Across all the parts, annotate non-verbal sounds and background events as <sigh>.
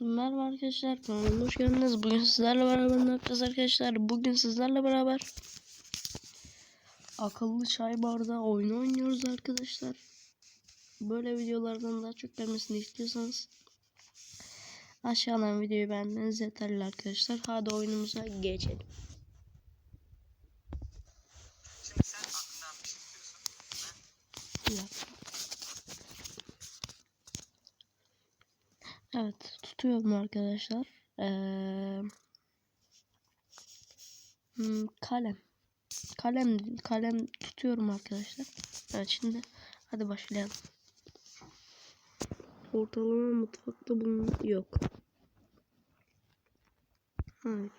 Merhaba arkadaşlar kanalıma hoş geldiniz. Bugün sizlerle beraber ne yapacağız arkadaşlar? Bugün sizlerle beraber akıllı çay bardağı oyunu oynuyoruz arkadaşlar. Böyle videolardan daha çok gelmesini istiyorsanız aşağıdan videoyu beğenmeniz yeterli arkadaşlar. Hadi oyunumuza geçelim. Şimdi sen aklından bir şey. Evet tutuyorum arkadaşlar. Ee, kalem. Kalem kalem tutuyorum arkadaşlar. Evet şimdi hadi başlayalım. Ortalama mutfakta bunun yok. Hayır.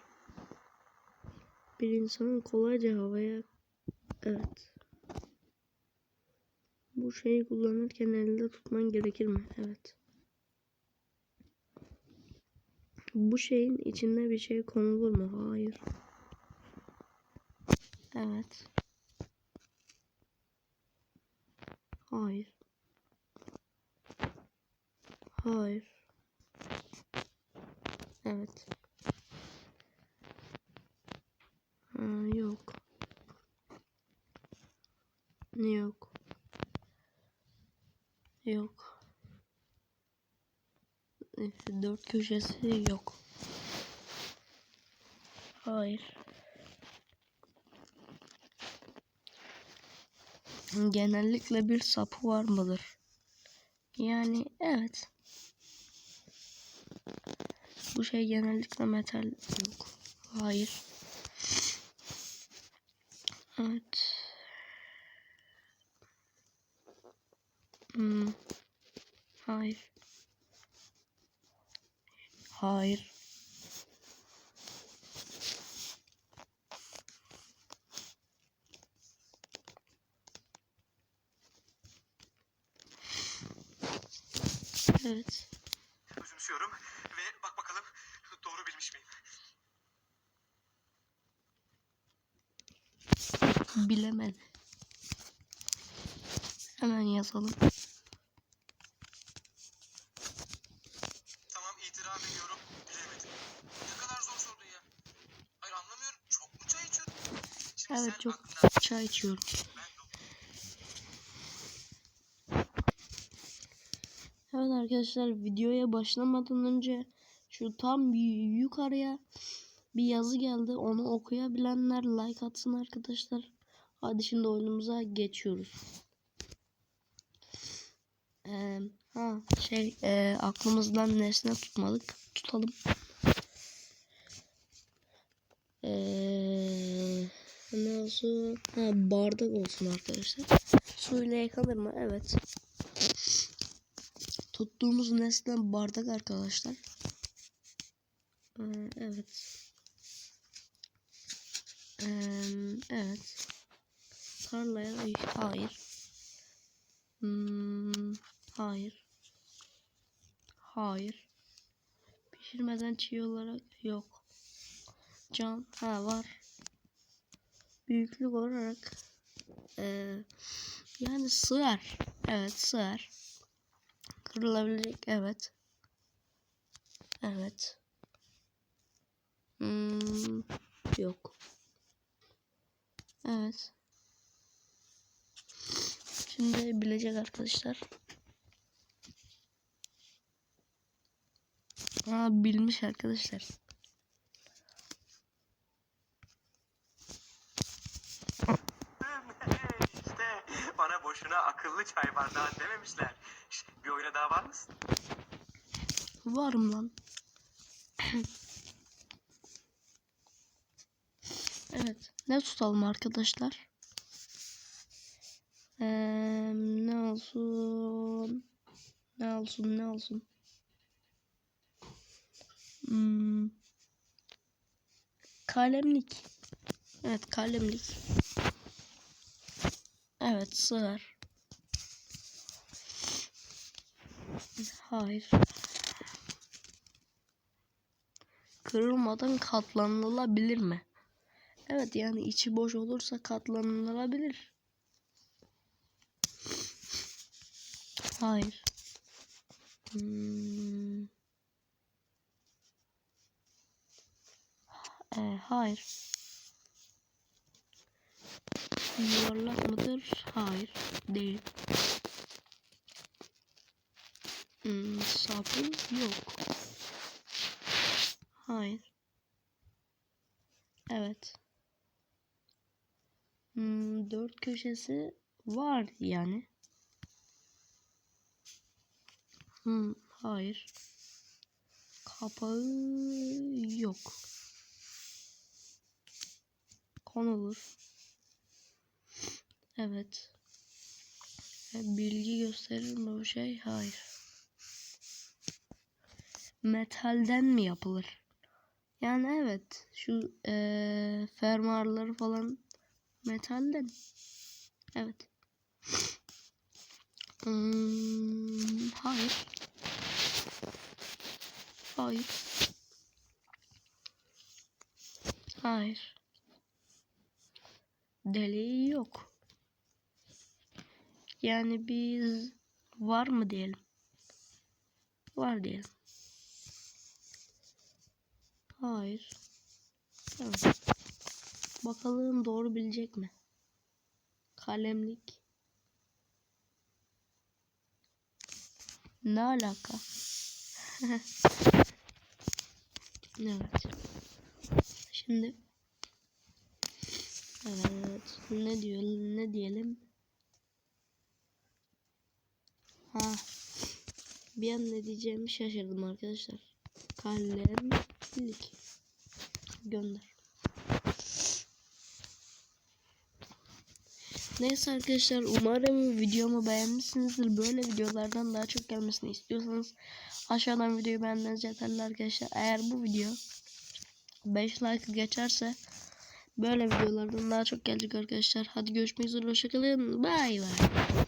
Bir insanın kolayca havaya evet. Bu şeyi kullanırken elde tutman gerekir mi? Evet. Bu şeyin içinde bir şey konulur mu? Hayır. Evet. Hayır. Hayır. Evet. Ha, yok. Yok. Yok. Neyse, Dört köşesi yok. Hayır. Genellikle bir sapı var mıdır? Yani evet. Bu şey genellikle metal yok. Hayır. Evet. Hmm. Hayır. Hayır. Evet. Özümsüyorum ve bak bakalım doğru bilmiş miyim? Bilemedi. Hemen yazalım. Evet çok çay içiyorum. Evet arkadaşlar videoya başlamadan önce şu tam yukarıya bir yazı geldi. Onu okuyabilenler like atsın arkadaşlar. Hadi şimdi oyunumuza geçiyoruz. Ee, ha şey e, aklımızdan nesne tutmadık. Tutalım. Ee, ne olsun? Ha, bardak olsun arkadaşlar. Suyla yıkanır mı? Evet. Tuttuğumuz nesne bardak arkadaşlar. Ee, evet. Ee, evet. Tarlaya hayır. Hmm, hayır. Hayır. Pişirmeden çiğ olarak yok. Cam ha var. Büyüklük olarak ee, yani sığar. Evet sığar. Kırılabilecek evet. Evet. Hmm, yok. Evet. Şimdi bilecek arkadaşlar. Aa bilmiş arkadaşlar. İşte bana boşuna akıllı çay bardağı dememişler. Şş, bir oyuna daha var mısın? Varım lan. evet. Ne tutalım arkadaşlar? Ee, ne olsun? Ne olsun? Ne olsun? Hmm. Kalemlik. Evet kalemlik. Evet sığar. Hayır. Kırılmadan katlanılabilir mi? Evet yani içi boş olursa katlanılabilir. Hayır. Hmm. Ee, hayır. Yuvarlak mıdır? Hayır. Değil. Hmm, sapı yok. Hayır. Evet. Hmm, dört köşesi var yani. Hmm, hayır. Kapağı yok. Konulur. Evet. E, Bilgi gösterir mi bu şey? Hayır. Metalden mi yapılır? Yani evet. Şu eee fermuarları falan metalden. Evet. Hmm, hayır. Hayır. Hayır. Deliği yok. Yani biz var mı diyelim. Var diyelim. Hayır. Evet. Bakalım doğru bilecek mi? Kalemlik. Ne alaka? <laughs> evet. Şimdi Evet. Ne diyelim? Ne diyelim? Ha. Bir an ne diyeceğimi şaşırdım arkadaşlar. Kalemlik. Gönder. Neyse arkadaşlar umarım videomu beğenmişsinizdir. Böyle videolardan daha çok gelmesini istiyorsanız aşağıdan videoyu beğenmeniz yeterli arkadaşlar. Eğer bu video 5 like geçerse böyle videolardan daha çok gelecek arkadaşlar. Hadi görüşmek üzere. Hoşçakalın. Bay bay.